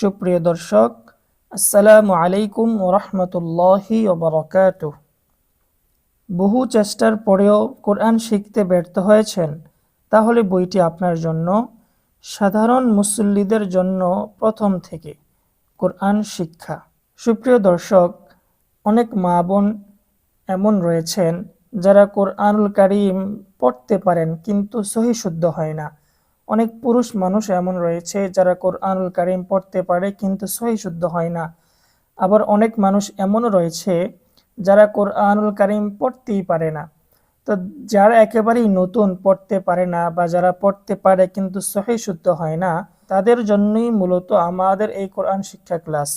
সুপ্রিয় দর্শক, আসসালামু আলাইকুম ওরহমতুল্লাহি ওবরকাত বহু চেষ্টার পরেও কোরআন শিখতে ব্যর্থ হয়েছেন, তাহলে বইটি আপনার জন্য সাধারণ মুসল্লিদের জন্য প্রথম থেকে কোরআন শিক্ষা। সুপ্রিয় দর্শক, অনেক মা বোন এমন রয়েছেন যারা কোরআনুল কারিম পড়তে পারেন কিন্তু সহি শুদ্ধ হয় না। অনেক পুরুষ মানুষ এমন রয়েছে যারা কোরআনুল কারিম পড়তে পারে কিন্তু সহি শুদ্ধ হয় না। আবার অনেক মানুষ এমনও রয়েছে যারা কোরআনুল কারিম পড়তেই পারে না। তো যারা একেবারেই নতুন পড়তে পারে না বা যারা পড়তে পারে কিন্তু সহি শুদ্ধ হয় না, তাদের জন্যই মূলত আমাদের এই কোরআন শিক্ষা ক্লাস।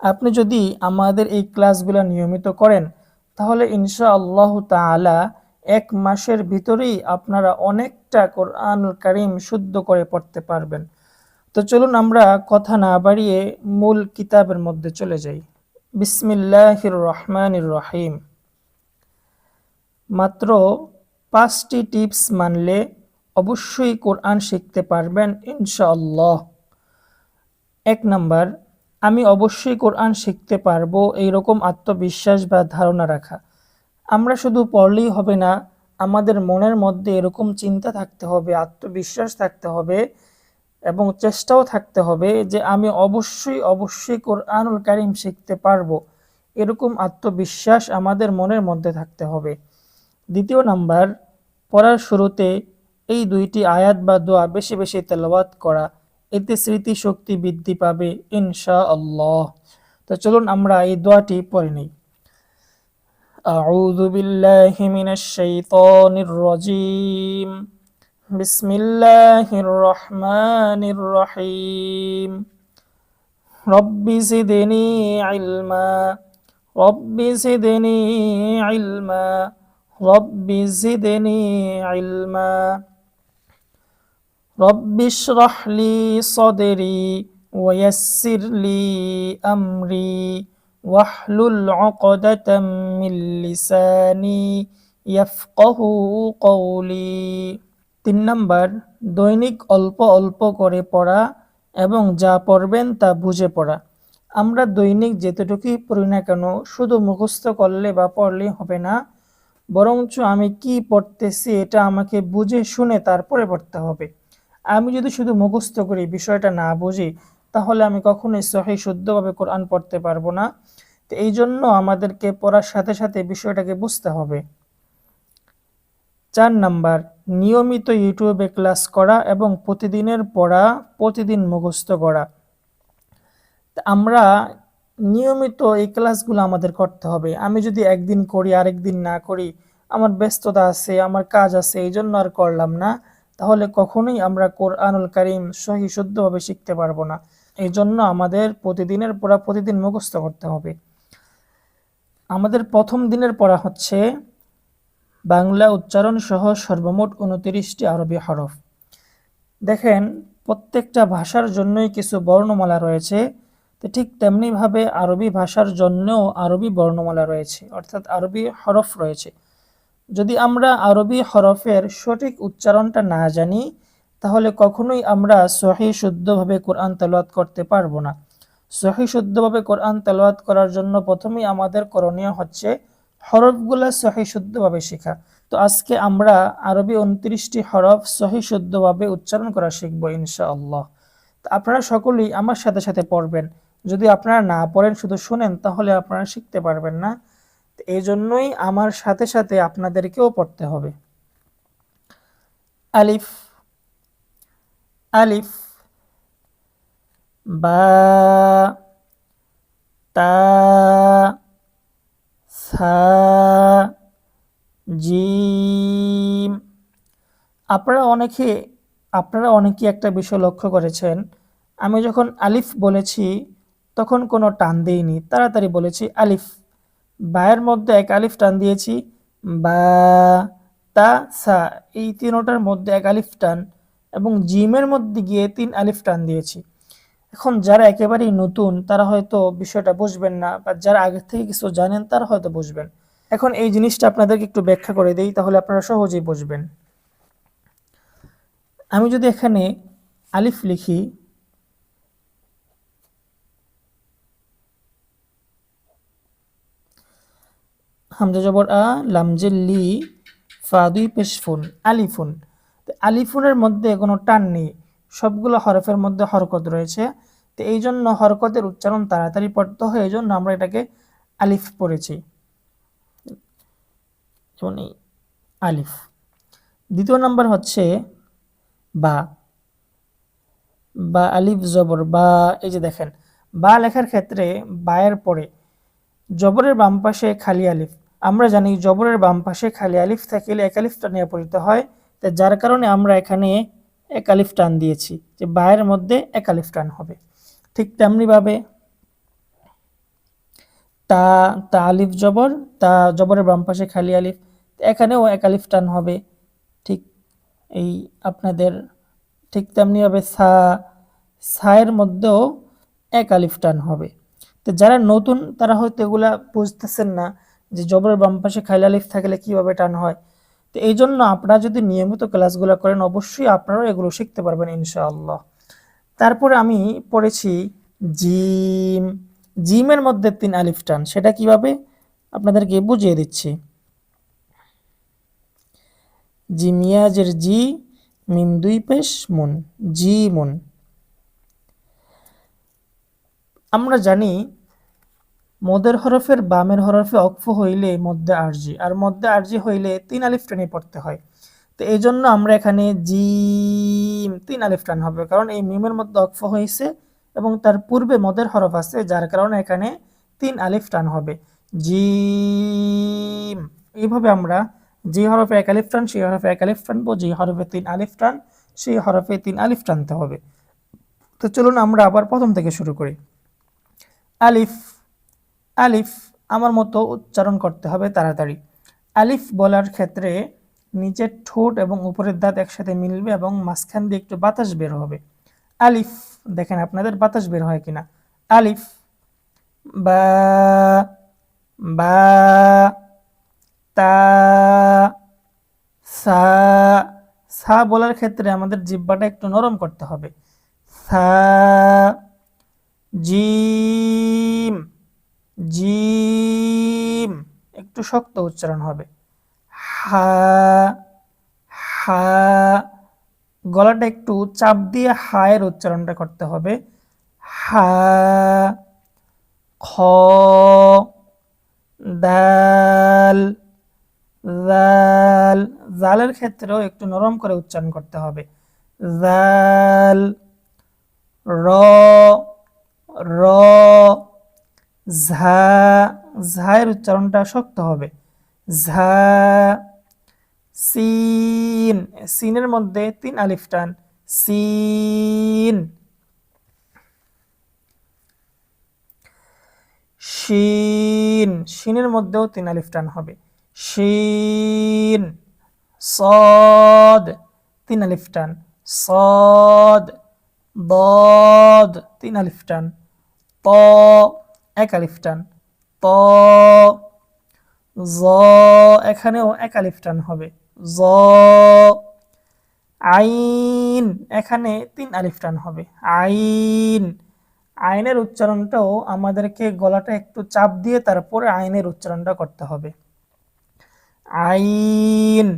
আপনি যদি আমাদের এই ক্লাসগুলো নিয়মিত করেন, তাহলে ইনশা আল্লাহ তালা এক মাসের ভিতরেই আপনারা অনেকটা কোরআনুল কারিম শুদ্ধ করে পড়তে পারবেন। তো চলুন আমরা কথা না বাড়িয়ে মূল কিতাবের মধ্যে চলে যাই। বিসমিল্লাহির রহমানির রহিম। মাত্র পাঁচটি টিপস মানলে অবশ্যই কোরআন শিখতে পারবেন ইনশাআল্লাহ। এক নাম্বার, আমি অবশ্যই কোরআন শিখতে পারব এইরকম আত্মবিশ্বাস বা ধারণা রাখা। আমরা শুধু পড়লেই হবে না, আমাদের মনের মধ্যে এরকম চিন্তা থাকতে হবে, আত্মবিশ্বাস থাকতে হবে এবং চেষ্টাও থাকতে হবে যে আমি অবশ্যই অবশ্যই কোরআনুল কারিম শিখতে পারব। এরকম আত্মবিশ্বাস আমাদের মনের মধ্যে থাকতে হবে। দ্বিতীয় নাম্বার, পড়ার শুরুতে এই দুইটি আয়াত বা দোয়া বেশি বেশি তেলাওয়াত করা। এতে স্মৃতিশক্তি বৃদ্ধি পাবে ইনশা আল্লাহ তো চলুন আমরা এই দোয়াটি পড়ে নিই। أعوذ بالله من الشيطان الرجيم بسم الله الرحمن الرحيم رب زدني علما رب زدني علما رب زدني علما رب اشرح لي صدري ويسر لي أمري واحلل عقدة من লিসানি ইয়াফকাহু কওলি তিন নাম্বার দৈনিক অল্প অল্প করে পড়া এবং যা পড়বেন তা বুঝে পড়া আমরা দৈনিক যেতটুকুই পড়ি না কেন শুধু মুখস্থ করলে বা পড়লে হবে না বরঞ্চ আমি কি পড়তেছি এটা আমাকে বুঝে শুনে তারপরে পড়তে হবে আমি যদি শুধু মুখস্থ করি বিষয়টা না বুঝি তাহলে আমি কখনোই সহি শুদ্ধভাবে কোরআন পড়তে পারব না। তো এই জন্য আমাদেরকে পড়ার সাথে সাথে বিষয়টাকে বুঝতে হবে। চার নাম্বার, নিয়মিত ইউটিউবে ক্লাস করা এবং প্রতিদিনের পড়া, প্রতিদিন মুখস্থ করা। আমরা নিয়মিত এই ক্লাসগুলো আমাদের করতে হবে। আমি যদি একদিন করি আরেক দিন না করি, আমার ব্যস্ততা আছে, আমার কাজ আছে, এই জন্য আর করলাম না। তাহলে কখনোই আমরা কোরআনুল করিম সহি শুদ্ধভাবে শিখতে পারব না। এই জন্য আমাদের প্রতিদিনের পড়া প্রতিদিন মুখস্থ করতে হবে। আমাদের প্রথম দিনের পড়া হচ্ছে বাংলা উচ্চারণ সহ সর্বমোট উনতিরিশটি আরবি হরফ। দেখেন, প্রত্যেকটা ভাষার জন্যই কিছু বর্ণমালা রয়েছে, তো ঠিক তেমনিভাবে আরবি ভাষার জন্যও আরবি বর্ণমালা রয়েছে, অর্থাৎ আরবি হরফ রয়েছে। যদি আমরা আরবি হরফের সঠিক উচ্চারণটা না জানি তাহলে কখনোই আমরা সহি শুদ্ধভাবে কোরআন তেলাওয়াত করতে পারব না। সহি শুদ্ধভাবে কোরআন তেলাওয়াত করার জন্য প্রথমেই আমাদের করণীয় হচ্ছে হরফগুলা সহি শুদ্ধভাবে শেখা। তো আজকে আমরা আরবি উনত্রিশটি হরফ সহি শুদ্ধভাবে উচ্চারণ করা শিখব ইনশাআল্লাহ। আপনারা সকলেই আমার সাথে সাথে পড়বেন। যদি আপনারা না পড়েন, শুধু শুনেন, তাহলে আপনারা শিখতে পারবেন না। এই জন্যই আমার সাথে সাথে আপনাদেরকেও পড়তে হবে। আলিফ আলিফ, বা, তা, সা আপনারা অনেকে, আপনারা অনেকেই একটা বিষয় লক্ষ্য করেছেন। আমি যখন আলিফ বলেছি, তখন কোনো টান দিইনি। তাড়াতাড়ি বলেছি, আলিফ। বায়ের মধ্যে এক আলিফ টান দিয়েছি, বা, তা, সা। এই তিনোটার মধ্যে এক আলিফ টান। এবং জিমের মধ্যে গিয়ে তিন আলিফ টান দিয়েছি। এখন যারা একেবারেই নতুন, তারা হয়তো বিষয়টা বুঝবেন না, বা যারা আগের থেকে কিছু জানেন, তারা হয়তো বুঝবেন। এখন এই জিনিসটা আপনাদেরকে একটু ব্যাখ্যা করে দেই, তাহলে আপনারা সহজেই বুঝবেন। আমি যদি এখানে আলিফ লিখি, হামজা জবর আ লামজে লি, ফাদুই পেশফুন, আলিফুন। আলিফুনের মধ্যে কোনো টান নেই। সবগুলো হরফের মধ্যে হরকত রয়েছে। তো এই জন্য হরকতের উচ্চারণ তাড়াতাড়ি পড়তে হয়, এই জন্য আমরা এটাকে আলিফ পড়েছি। আলিফ। দ্বিতীয় নাম্বার হচ্ছে বা। বা আলিফ জবর, বা এই যে দেখেন, বা লেখার ক্ষেত্রে বায়ের পরে জবরের বাম পাশে খালি আলিফ। আমরা জানি জবরের বাম পাশে খালি আলিফ থাকলে এক আলিফটা নিয়ে পরিত হয়। তো যার কারণে আমরা এখানে এক আলিফ টান দিয়েছি, যে বায়ের মধ্যে একালিফ টান হবে। ঠিক তেমনিভাবে তা তা আলিফ জবর, তা জবরের বাম পাশে খালি আলিফ, এখানেও একালিফ টান হবে। ঠিক এই আপনাদের, ঠিক তেমনিভাবে সা, সায়ের মধ্যেও এক আলিফ টান হবে। তো যারা নতুন, তারা হয়তো এগুলা বুঝতেছেন না, যে জবরের বাম পাশে খালি আলিফ থাকলে কীভাবে টান হয়। তো এই জন্য আপনারা যদি নিয়মিত ক্লাসগুলো করেন, অবশ্যই আপনারাও এগুলো শিখতে পারবেন ইনশাআল্লাহ। তারপরে আমি পড়েছি জিম। জিমের মধ্যে তিন আলিফ টান, সেটা কীভাবে? আপনাদেরকে বুঝিয়ে দিচ্ছি। জিমিয়াজের জি, মিম দুই পেশ, মুন, জি, মুন। আমরা জানি মদের হরফের বামের হরফে অক্ফ হইলে মধ্যে আরজি, আর মধ্যে আরজি হইলে তিন আলিফ টেনে পড়তে হয়। তো এই জন্য আমরা এখানে জিম তিন আলিফ টান হবে, কারণ এই মিমের মধ্যে অক্ফ হয়েছে এবং তার পূর্বে মদের হরফ আছে, যার কারণে এখানে তিন আলিফ টান হবে। জিম, এইভাবে আমরা যে হরফে এক আলিফ টান, সেই হরফে এক আলিফ টানবো যে হরফে তিন আলিফ টান, সেই হরফে তিন আলিফ টানতে হবে। তো চলুন আমরা আবার প্রথম থেকে শুরু করি। আলিফ আলিফ আমার মতো উচ্চারণ করতে হবে তাড়াতাড়ি। আলিফ বলার ক্ষেত্রে নিচের ঠোঁট এবং উপরের দাঁত একসাথে মিলবে এবং মাঝখান দিয়ে একটু বাতাস বের হবে। আলিফ, দেখেন আপনাদের বাতাস বের হয় কিনা। আলিফ, বা বা, তা, সা সা বলার ক্ষেত্রে আমাদের জিব্বাটা একটু নরম করতে হবে। সা জিম জিম। একটু শক্ত উচ্চারণ হবে। হা হা। গলাটা একটু চাপ দিয়ে হায়ের উচ্চারণটা করতে হবে। হা, খ, দাল, জাল। জালের ক্ষেত্রেও একটু নরম করে উচ্চারণ করতে হবে। জাল, র র। ঝা, ঝায়ের উচ্চারণটা শক্ত হবে। ঝা, সিন, সিনের মধ্যে তিন আলিফ টান। সিন, শিন, শিনের মধ্যেও তিন আলিফ টান হবে। শিন, সদ, তিন আলিফ টান। সদ, বদ, তিন আলিফ টান। ত এক আলিফ টান। ত, জ, এখানেও এক আলিফ টান হবে। জ, আইন, এখানে তিন আলিফ টান হবে। আইন, আইনের উচ্চারণটাও আমাদেরকে গলাটা একটু চাপ দিয়ে তারপরে আইনের উচ্চারণটা করতে হবে। আইন,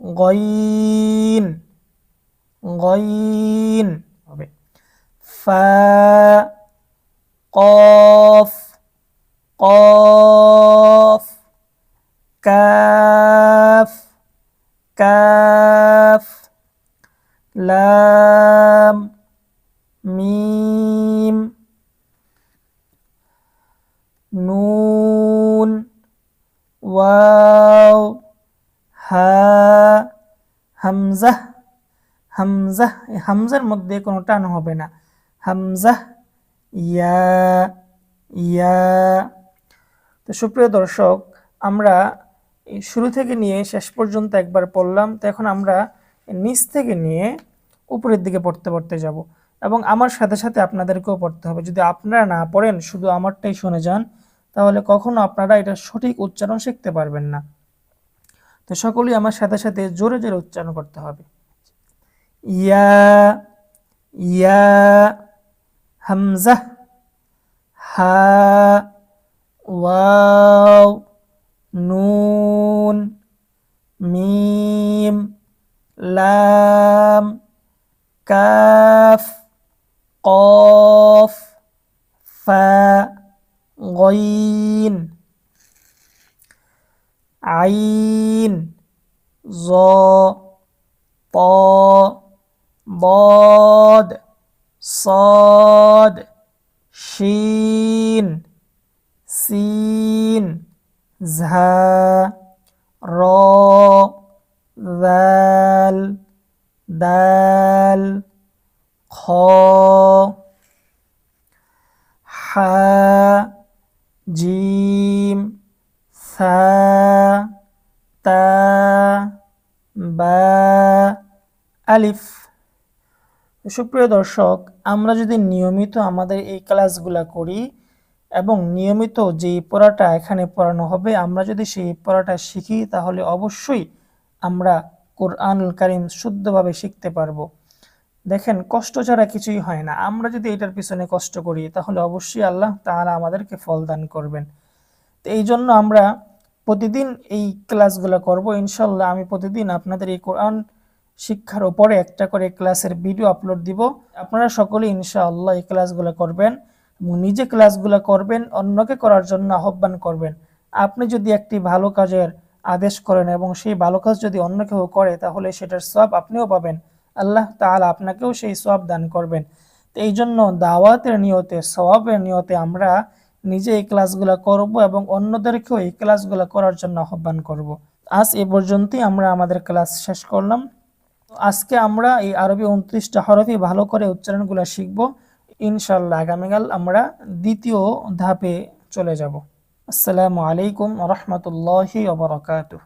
গইন গইন ফা কফ কফ কাফ কাফ লাম মিম নুন ওয়াও হা হামজা হামজা এই হামজার মধ্যে কোনো টান হবে না। হামজা, ইয়া ইয়া। তো সুপ্রিয় দর্শক, আমরা শুরু থেকে নিয়ে শেষ পর্যন্ত একবার পড়লাম। তো এখন আমরা নিচ থেকে নিয়ে উপরের দিকে পড়তে পড়তে যাব এবং আমার সাথে সাথে আপনাদেরকেও পড়তে হবে। যদি আপনারা না পড়েন, শুধু আমারটাই শুনে যান, তাহলে কখনো আপনারা এটা সঠিক উচ্চারণ শিখতে পারবেন না। তো সকলেই আমার সাথে সাথে জোরে জোরে উচ্চারণ করতে হবে। ইয়া ইয়া। হামজা হা ওয়াও নুন মিম লাম কাফ কফ ফা গইন আইন জ প বদ صاد শিন সিন ঝা র দাল দাল খ হা জিম সা তা বা আলিফ সুপ্রিয় দর্শক আমরা যদি নিয়মিত আমাদের এই ক্লাসগুলো করি এবং নিয়মিত যেই পড়াটা এখানে পড়ানো হবে, আমরা যদি সেই পড়াটা শিখি, তাহলে অবশ্যই আমরা কোরআনুল কারিম শুদ্ধভাবে শিখতে পারব। দেখেন, কষ্ট ছাড়া কিছুই হয় না। আমরা যদি এটার পিছনে কষ্ট করি, তাহলে অবশ্যই আল্লাহ তাআলা আমাদেরকে ফল দান করবেন। তো এই জন্য আমরা প্রতিদিন এই ক্লাসগুলো করব। ইনশাল্লাহ আমি প্রতিদিন আপনাদের এই কোরআন শিক্ষার ওপরে একটা করে ক্লাসের ভিডিও আপলোড দিব। আপনারা সকলে ইনশাআল্লাহ এই ক্লাসগুলো করবেন এবং নিজে ক্লাসগুলো করবেন, অন্যকে করার জন্য আহ্বান করবেন। আপনি যদি একটি ভালো কাজের আদেশ করেন এবং সেই ভালো কাজ যদি অন্য কেউ করে, তাহলে সেটার সব আপনিও পাবেন। আল্লাহ তাআলা আপনাকেও সেই সব দান করবেন। তো এই জন্য দাওয়াতের নিয়তে, সওয়াবের নিয়তে আমরা নিজে এই ক্লাসগুলো করব এবং অন্যদেরকেও এই ক্লাসগুলো করার জন্য আহ্বান করব। আজ এ পর্যন্তই, আমরা আমাদের ক্লাস শেষ করলাম। আজকে আমরা এই আরবি উনত্রিশটা হরফি ভালো করে উচ্চারণগুলো শিখব। ইনশাল্লাহ আগামীকাল আমরা দ্বিতীয় ধাপে চলে যাব। আসসালামু আলাইকুম রহমতুল্লাহি ওবরাকাতুহ